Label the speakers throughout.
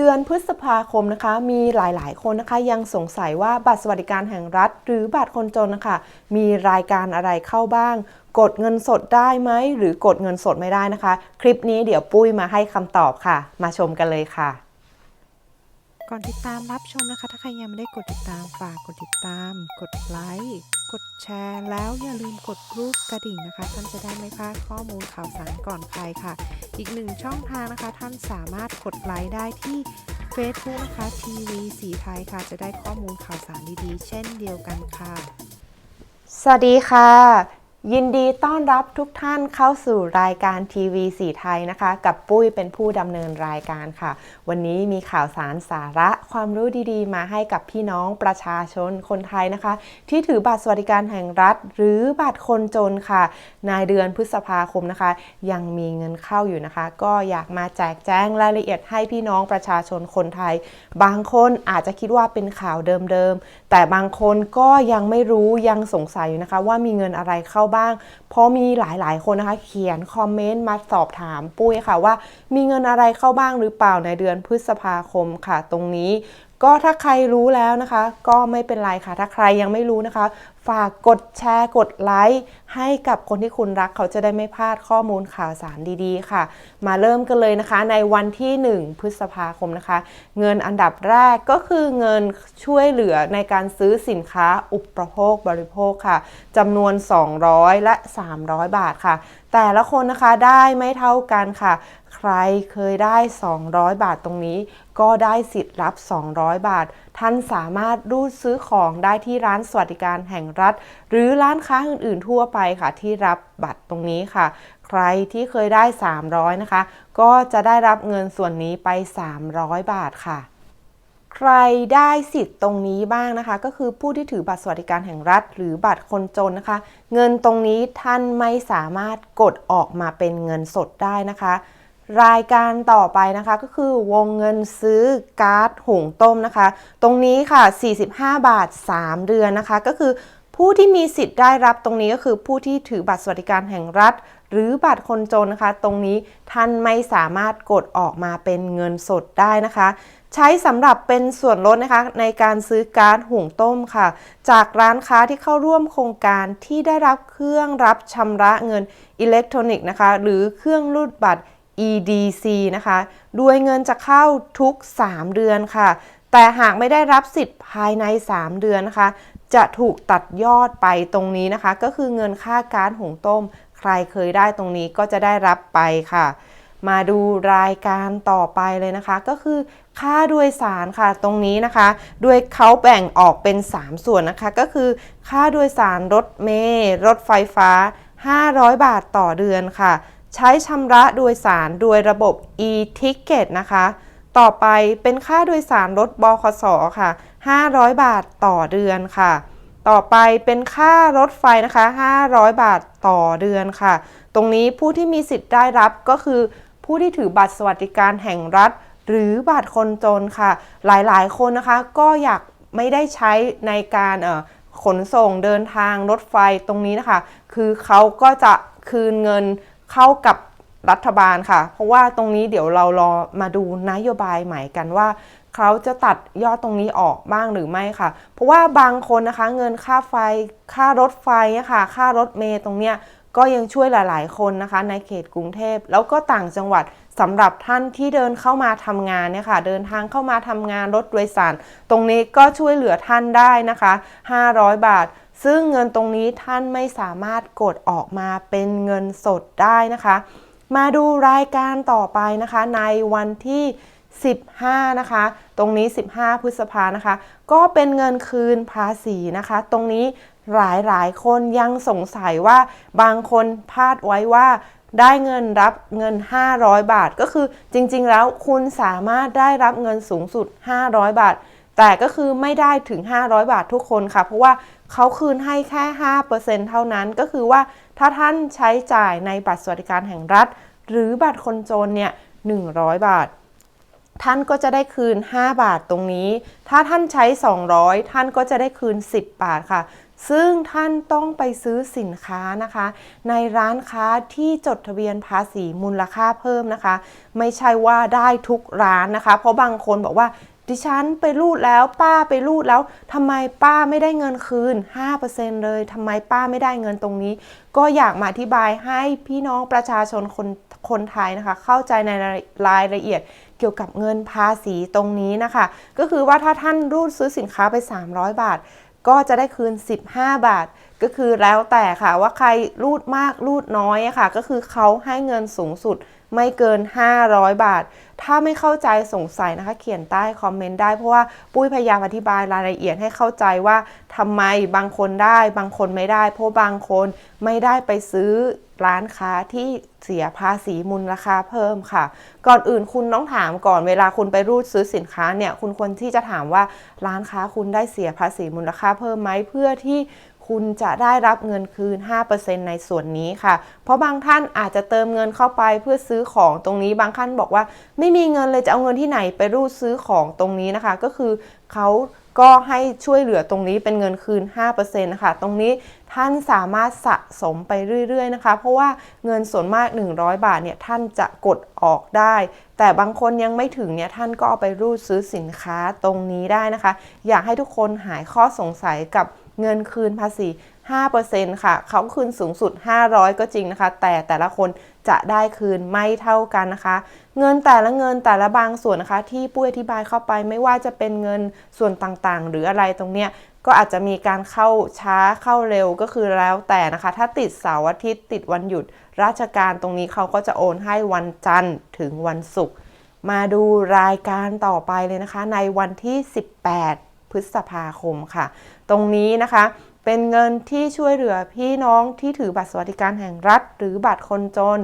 Speaker 1: ดือนพฤษภาคมนะคะ มีหลายๆ คนนะคะ ยังสงสัยว่าบัตรสวัสดิการแห่งรัฐ หรือบัตรคนจนนะคะ มีรายการอะไรเข้าบ้าง กดเงินสดได้ไหม หรือกดเงินสดไม่ได้นะคะ คลิปนี้เดี๋ยวปุ้ยมาให้คำตอบค่ะ มาชมกันเลยค่ะ
Speaker 2: ก่อนติดตามรับชมนะคะ ถ้าใครยังไม่ได้กดติดตามฝากกดติดตาม กดไลค์ กดแชร์แล้วอย่าลืมกดรูปกระดิ่งนะคะ ท่านจะได้ไม่พลาดข้อมูลข่าวสารก่อนใครค่ะ อีกหนึ่งช่องทางนะคะ ท่านสามารถกดไลค์ได้ที่ Facebook นะคะทีวีสีไทยค่ะ จะได้ข้อมูลข่าวสารดีๆ เช่นเดียวกันค่ะ
Speaker 1: สวัสดีค่ะ ยินดีต้อนรับทุกท่านเข้าสู่รายการทีวีสีไทยนะคะ กับปุ้ยเป็นผู้ดำเนินรายการค่ะ วันนี้มีข่าวสารสาระความรู้ดีๆ มาให้กับพี่น้องประชาชนคนไทยนะคะ ที่ถือบัตรสวัสดิการแห่งรัฐ หรือบัตรคนจนค่ะ ในเดือนพฤษภาคมนะคะ ยังมีเงินเข้าอยู่นะคะ ก็อยากมาแจกแจงรายละเอียดให้พี่น้องประชาชนคนไทย บางคนอาจจะคิดว่าเป็นข่าวเดิมๆแต่บางคนก็ยังไม่รู้ยังสงสัยอยู่นะคะ ว่ามีเงินอะไรเข้าบ้าง เพราะมีหลายๆ คนนะคะ เขียนคอมเมนต์มาสอบถามปุ้ยค่ะว่า มีเงินอะไรเข้าบ้างหรือเปล่าในเดือนพฤษภาคมค่ะ ตรงนี้ ก็ถ้าใครรู้แล้วนะคะ ก็ไม่เป็นไรค่ะ ถ้าใครยังไม่รู้นะคะ ฝากกดแชร์ กดไลค์ให้กับคนที่คุณรักเขาจะได้ไม่พลาดข้อมูลข่าวสารดีๆ ค่ะ มาเริ่มกันเลยนะคะ ในวันที่ 1 พฤษภาคมนะคะ เงินอันดับแรกก็คือเงินช่วยเหลือในการซื้อสินค้าอุปโภคบริโภคค่ะจำนวน 200 และ 300 บาทค่ะ แต่ละคนนะคะได้ไม่เท่ากันค่ะ ใครเคยได้ 200 บาทตรงนี้ ก็ได้สิทธิ์รับ 200 บาท ท่านสามารถรูดซื้อของได้ที่ร้านสวัสดิการแห่งรัฐ หรือร้านค้าอื่นๆทั่วไปค่ะ ที่รับบัตรตรงนี้ค่ะ ใครที่เคยได้ 300 นะคะ ก็จะได้รับเงินส่วนนี้ไป 300 บาทค่ะใครได้สิทธิ์ตรงนี้บ้างนะคะ ก็คือผู้ที่ถือบัตรสวัสดิการแห่งรัฐ หรือบัตรคนจนนะคะ เงินตรงนี้ท่านไม่สามารถกดออกมาเป็นเงินสดได้นะคะ รายการต่อไปนะคะก็คือวงเงินซื้อก๊าร์ดหุงต้มนะคะ ตรงนี้ค่ะ 45 บาท 3 เดือนนะคะ ก็คือผู้ที่มีสิทธิ์ได้รับตรงนี้ก็คือผู้ที่ถือบัตรสวัสดิการแห่งรัฐ หรือบัตรคนจนนะคะ ตรงนี้ท่านไม่สามารถกดออกมาเป็นเงินสดได้นะคะ ใช้สำหรับเป็นส่วนลดนะคะ ในการซื้อก๊าร์ดหุงต้มค่ะ จากร้านค้าที่เข้าร่วมโครงการที่ได้รับเครื่องรับชำระเงินอิเล็กทรอนิกส์นะคะ หรือเครื่องรูดบัตร EDC นะคะ ด้วยเงินจะเข้าทุก 3 เดือนค่ะ แต่หากไม่ได้รับสิทธิ์ภายใน 3 เดือนนะคะ จะถูกตัดยอดไปตรงนี้นะคะ ก็คือเงินค่าการหุงต้ม ใครเคยได้ตรงนี้ก็จะได้รับไปค่ะ มาดูรายการต่อไปเลยนะคะ ก็คือค่าโดยสารค่ะตรงนี้นะคะโดยเขาแบ่งออกเป็น 3 ส่วนนะคะ ก็คือค่าโดยสารรถเมล์รถไฟฟ้า 500 บาทต่อเดือนค่ะ ใช้ชำระโดยสารโดยระบบ e-ticket นะคะ ต่อไปเป็นค่าโดยสารรถบขสค่ะ 500 บาทต่อเดือนค่ะ ต่อไปเป็นค่ารถไฟนะคะ 500 บาทต่อเดือนค่ะ ตรงนี้ผู้ที่มีสิทธิ์ได้รับก็คือ ผู้ที่ถือบัตรสวัสดิการแห่งรัฐ หรือบัตรคนจนค่ะ หลายๆ คนนะคะก็อยากไม่ได้ใช้ในการขนส่งเดินทางรถไฟตรงนี้นะคะ คือเขาก็จะคืนเงิน เข้ากับรัฐบาลค่ะ เพราะว่าตรงนี้เดี๋ยวเรารอมาดูนโยบายใหม่กันว่าเขาจะตัดยอดตรงนี้ออกบ้างหรือไม่ค่ะ เพราะว่าบางคนนะคะเงินค่าไฟ ค่ารถไฟนะคะค่ารถเมล์ตรงเนี้ยก็ยังช่วยหลาย ๆ คนนะคะ ในเขตกรุงเทพ แล้วก็ต่างจังหวัดสำหรับท่านที่เดินเข้ามาทำงานเนี่ยค่ะ เดินทางเข้ามาทำงานรถโดยสาร ตรงนี้ก็ช่วยเหลือท่านได้นะคะ 500 บาท ซึ่งเงินตรงนี้ท่านไม่สามารถกดออกมาเป็นเงินสดได้นะคะ มาดูรายการต่อไปนะคะในวันที่ 15 นะคะ ตรงนี้ 15 พฤษภานะคะ ก็เป็นเงินคืนภาษีนะคะ ตรงนี้หลายหลายคนยังสงสัยว่าบางคนพลาดไว้ว่าได้เงินรับเงิน 500 บาท ก็คือจริงๆ แล้วคุณสามารถได้รับเงินสูงสุด 500 บาท แต่ก็คือไม่ได้ถึง 500 บาททุกคนค่ะ เพราะว่า เขาคืนให้แค่ 5%เท่านั้นก็คือว่าถ้าท่านใช้จ่ายในบัตรสวัสดิการแห่งรัฐ หรือบัตรคนจนเนี่ย 100 บาท ท่านก็จะได้คืน 5 บาทตรงนี้ ถ้าท่านใช้ 200 ท่านก็จะได้คืน 10 บาทค่ะ ซึ่งท่านต้องไปซื้อสินค้านะคะ ในร้านค้าที่จดทะเบียนภาษีมูลค่าเพิ่มนะคะ ไม่ใช่ว่าได้ทุกร้านนะคะ เพราะบางคนบอกว่า ดิฉันไปรูดแล้วป้าไปรูดแล้วทำไมป้าไม่ได้เงินคืน 5%เลยทำไมป้าไม่ได้เงินตรงนี้ ก็อยากมาอธิบายให้พี่น้องประชาชนคนคนไทยนะคะ เข้าใจในรายละเอียดเกี่ยวกับเงินภาษีตรงนี้นะคะ ก็คือว่าถ้าท่านรูดซื้อสินค้าไป 300 บาท ก็จะได้คืน 15 บาท ก็คือแล้วแต่ค่ะว่าใครรูดมากรูดน้อยอะค่ะ ก็คือเขาให้เงินสูงสุด ไม่เกิน 500 บาท ถ้าไม่เข้าใจสงสัยนะคะ เขียนใต้คอมเมนต์ได้ เพราะว่าปุ้ยพยายามอธิบายรายละเอียดให้เข้าใจว่าทำไมบางคนได้ บางคนไม่ได้ เพราะบางคนไม่ได้ไปซื้อร้านค้าที่เสียภาษีมูลราคาเพิ่มค่ะ ก่อนอื่นคุณต้องถามก่อนเวลาคุณไปรูดซื้อสินค้าเนี่ยคุณควรที่จะถามว่าร้านค้าคุณได้เสียภาษีมูลค่าเพิ่มไหมเพื่อที่ คุณจะได้รับเงินคืน 5%ในส่วนนี้ค่ะ เพราะบางท่านอาจจะเติมเงินเข้าไปเพื่อซื้อของตรงนี้ บางท่านบอกว่า ไม่มีเงินเลยจะเอาเงินที่ไหนไปรูดซื้อของตรงนี้นะคะ ก็คือเขาก็ให้ช่วยเหลือตรงนี้เป็นเงินคืน 5%นะคะตรงนี้ท่านสามารถสะสมไปเรื่อย ๆ นะคะ เพราะว่าเงินส่วนมาก 100 บาทเนี่ยท่านจะกดออกได้ แต่บางคนยังไม่ถึงเนี่ยท่านก็เอาไปรูดซื้อสินค้าตรงนี้ได้นะคะ อยากให้ทุกคนหายข้อสงสัยกับ เงินคืนภาษี 5%ค่ะ เขาคืนสูงสุด 500 ก็จริงนะคะ แต่แต่ละคนจะได้คืนไม่เท่ากันนะคะ เงินแต่ละเงินแต่ละบางส่วนนะคะ ที่ปุ้ยอธิบายเข้าไปไม่ว่าจะเป็นเงินส่วนต่างๆ หรืออะไรตรงเนี้ยก็อาจจะมีการเข้าช้าเข้าเร็วก็คือแล้วแต่นะคะ ถ้าติดเสาร์อาทิตย์ติดวันหยุด ราชการตรงนี้เขาก็จะโอนให้วันจันทร์ถึงวันศุกร์มาดูรายการต่อไปเลยนะคะ ในวันที่ 18 พฤษภาคมค่ะ ตรงนี้นะคะ เป็นเงินที่ช่วยเหลือพี่น้องที่ถือบัตรสวัสดิการแห่งรัฐ หรือบัตรคนจน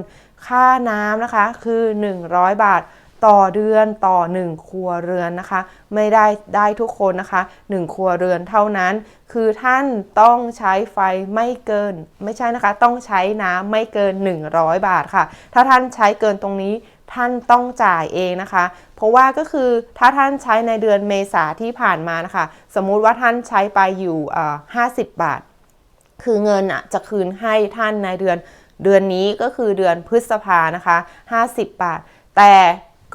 Speaker 1: ค่าน้ำนะคะคือ 100 บาทต่อเดือนต่อ 1 ครัวเรือนนะคะ ไม่ได้ได้ทุกคนนะคะ 1 ครัวเรือนเท่านั้น คือท่านต้องใช้ไฟไม่เกิน ไม่ใช่นะคะ ต้องใช้น้ำไม่เกิน 100 บาทค่ะ ถ้าท่านใช้เกินตรงนี้ ท่านต้องจ่ายเองนะคะ เพราะว่าก็คือถ้าท่านใช้ในเดือนเมษาที่ผ่านมานะคะ สมมุติว่าท่านใช้ไปอยู่50 บาท คือเงินอะจะคืนให้ท่านในเดือนเดือนนี้ก็คือเดือนพฤษภานะคะ 50 บาท แต่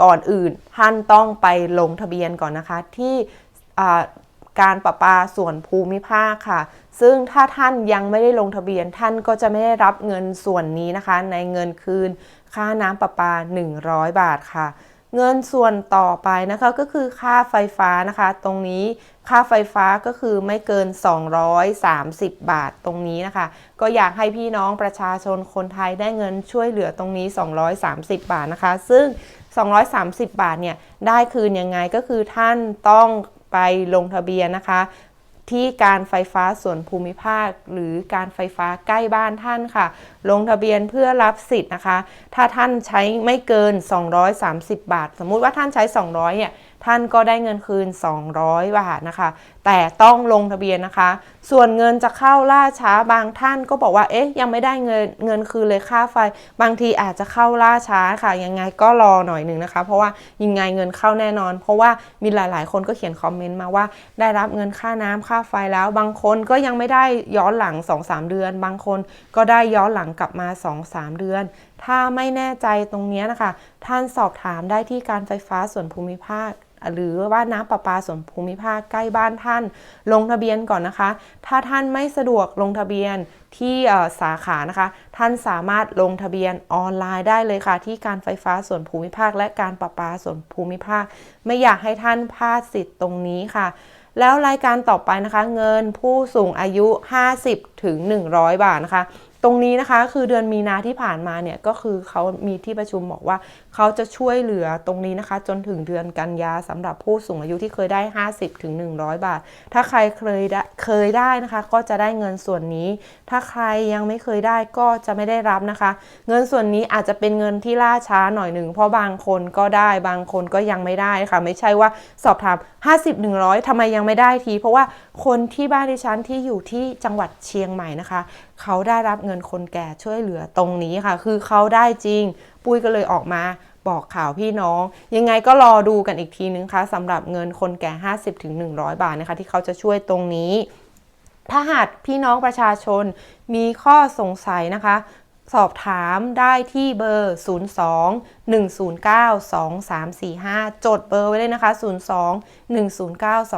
Speaker 1: ก่อนอื่นท่านต้องไปลงทะเบียนก่อนนะคะที่การประปาส่วนภูมิภาคค่ะ ซึ่งถ้าท่านยังไม่ได้ลงทะเบียนท่านก็จะไม่ได้รับเงินส่วนนี้นะคะ ในเงินคืน ค่าน้ำประปา 100 บาทค่ะ เงินส่วนต่อไปนะคะก็คือค่าไฟฟ้านะคะ ตรงนี้ค่าไฟฟ้าก็คือไม่เกิน 230 บาทตรงนี้นะคะ ก็อยากให้พี่น้องประชาชนคนไทยได้เงินช่วยเหลือตรงนี้ 230 บาทนะคะ ซึ่ง 230 บาทเนี่ยได้คืนยังไงก็คือท่านต้องไปลงทะเบียนนะคะ ที่การไฟฟ้าส่วนภูมิภาค หรือการไฟฟ้าใกล้บ้านท่านค่ะ ลงทะเบียนเพื่อรับสิทธิ์นะคะ ถ้าท่านใช้ไม่เกิน 230 บาท สมมุติว่าท่านใช้ 200เนี่ย ท่านก็ได้เงินคืน 200 บาทนะคะ แต่ต้องลงทะเบียนนะคะ ส่วนเงินจะเข้าล่าช้าบางท่านก็บอกว่าเอ๊ะยังไม่ได้เงินเงินคืนเลยค่าไฟ บางทีอาจจะเข้าล่าช้าค่ะ ยังไงก็รอหน่อยหนึ่งนะคะ เพราะว่ายังไงเงินเข้าแน่นอน เพราะว่ามีหลาย ๆ คนก็เขียนคอมเมนต์มาว่า ได้รับเงินค่าน้ำค่าไฟแล้ว บางคนก็ยังไม่ได้ย้อนหลัง 2-3 เดือน บางคนก็ได้ย้อนหลังกลับมา 2-3 เดือน ถ้าไม่แน่ใจตรงนี้นะคะ ท่านสอบถามได้ที่การไฟฟ้าส่วนภูมิภาค หรือว่าน้ำประปาส่วนภูมิภาคใกล้บ้านท่าน ลงทะเบียนก่อนนะคะ ถ้าท่านไม่สะดวกลงทะเบียนที่สาขานะคะ ท่านสามารถลงทะเบียนออนไลน์ได้เลยค่ะ ที่การไฟฟ้าส่วนภูมิภาค และการประปาส่วนภูมิภาค ไม่อยากให้ท่านพลาดสิทธิ์ตรงนี้ค่ะแล้วรายการต่อไปนะคะเงินผู้สูงอายุ 50 ถึง 100 บาทนะคะ ตรงนี้นะคะคือเดือนมีนาที่ผ่านมาเนี่ยก็คือเขามีที่ประชุมบอกว่าเขาจะช่วยเหลือตรงนี้นะคะ จนถึงเดือนกันยาสำหรับผู้สูงอายุที่เคยได้ 50ถึง100 บาท ถ้าใครเคยได้เคยได้นะคะ ก็จะได้เงินส่วนนี้ ถ้าใครยังไม่เคยได้ก็จะไม่ได้รับนะคะ เงินส่วนนี้อาจจะเป็นเงินที่ล่าช้าหน่อยหนึ่งเพราะบางคนก็ได้บางคนก็ยังไม่ได้ค่ะ ไม่ใช่ว่าสอบถาม 50 100ทำไมยังไม่ได้ที เพราะว่าคนที่บ้านดิฉันที่อยู่ที่จังหวัดเชียงใหม่นะคะ เขาได้รับเงินคนแก่ช่วยเหลือตรงนี้ค่ะ คือเขาได้จริง ปุ้ยก็เลยออกมาบอกข่าวพี่น้อง ยังไงก็รอดูกันอีกทีนึงค่ะสำหรับเงินคนแก่ 50-100 บาทนะคะที่เขาจะช่วยตรงนี้ถ้าหากพี่น้องประชาชนมีข้อสงสัยนะคะ สอบถามได้ที่เบอร์ 02 109 2345 จดเบอร์ไว้เลยนะคะ 02 109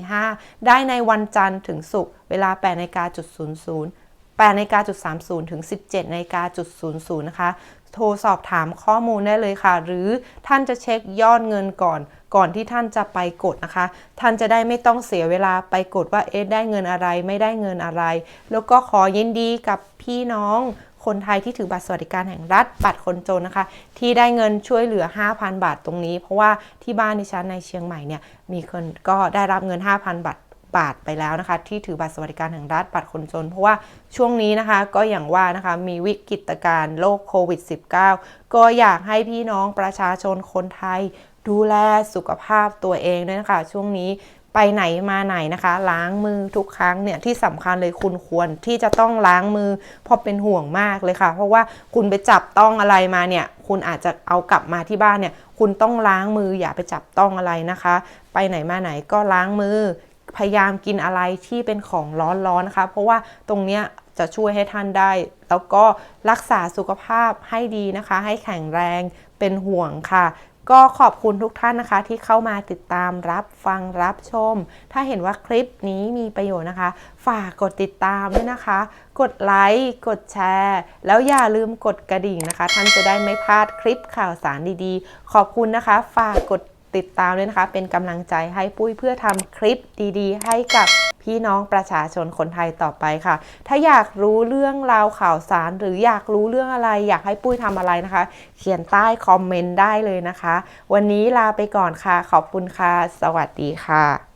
Speaker 1: 2345 ได้ในวันจันทร์ถึงศุกร์เวลา8นาฬิกาจุด00 8นาฬิกาจุด30 ถึง 17นาฬิกาจุด00 นะคะ โทรสอบถามข้อมูลได้เลยค่ะ หรือท่านจะเช็คยอดเงินก่อนก่อนที่ท่านจะไปกดนะคะ ท่านจะได้ไม่ต้องเสียเวลาไปกดว่าเอ๊ะได้เงินอะไรไม่ได้เงินอะไร แล้วก็ขอยินดีกับพี่น้องคนไทยที่ถือบัตรสวัสดิการแห่งรัฐบัตรคนจนนะคะ ที่ได้เงินช่วยเหลือ 5,000 บาทตรงนี้ เพราะว่าที่บ้านดิฉันในเชียงใหม่เนี่ยมีคนก็ได้รับเงิน 5,000 บาท บาทไปแล้วนะคะ ที่ถือบัตรสวัสดิการแห่งรัฐบัตรคนจน เพราะว่าช่วงนี้นะคะก็อย่างว่านะคะมีวิกฤตการณ์โรคโควิด -19 ก็อยากให้พี่น้องประชาชนคนไทย ดูแลสุขภาพตัวเองด้วยนะคะ ช่วงนี้ไปไหนมาไหนนะคะ ล้างมือทุกครั้งเนี่ยที่สำคัญเลยคุณควรที่จะต้องล้างมือเพราะเป็นห่วงมากเลยค่ะ เพราะว่าคุณไปจับต้องอะไรมาเนี่ย คุณอาจจะเอากลับมาที่บ้านเนี่ย คุณต้องล้างมืออย่าไปจับต้องอะไรนะคะ ไปไหนมาไหนก็ล้างมือ พยายามกินอะไรที่เป็นของร้อนๆนะคะ เพราะว่าตรงเนี้ยจะช่วยให้ท่านได้ แล้วก็รักษาสุขภาพให้ดีนะคะ ให้แข็งแรงเป็นห่วงค่ะก็ขอบคุณทุกท่านนะคะ ที่เข้ามาติดตามรับฟังรับชม ถ้าเห็นว่าคลิปนี้มีประโยชน์นะคะ ฝากกดติดตามด้วยนะคะ กดไลค์กดแชร์ แล้วอย่าลืมกดกระดิ่งนะคะ ท่านจะได้ไม่พลาดคลิปข่าวสารดีๆ ขอบคุณนะคะ ฝากกด ติดตามด้วยนะคะ เป็นกำลังใจให้ปุ้ยเพื่อทำคลิปดีๆ ให้กับพี่น้องประชาชนคนไทยต่อไปค่ะ ถ้าอยากรู้เรื่องราวข่าวสาร หรืออยากรู้เรื่องอะไร อยากให้ปุ้ยทำอะไรนะคะ เขียนใต้คอมเมนต์ได้เลยนะคะ วันนี้ลาไปก่อนค่ะ ขอบคุณค่ะ สวัสดีค่ะ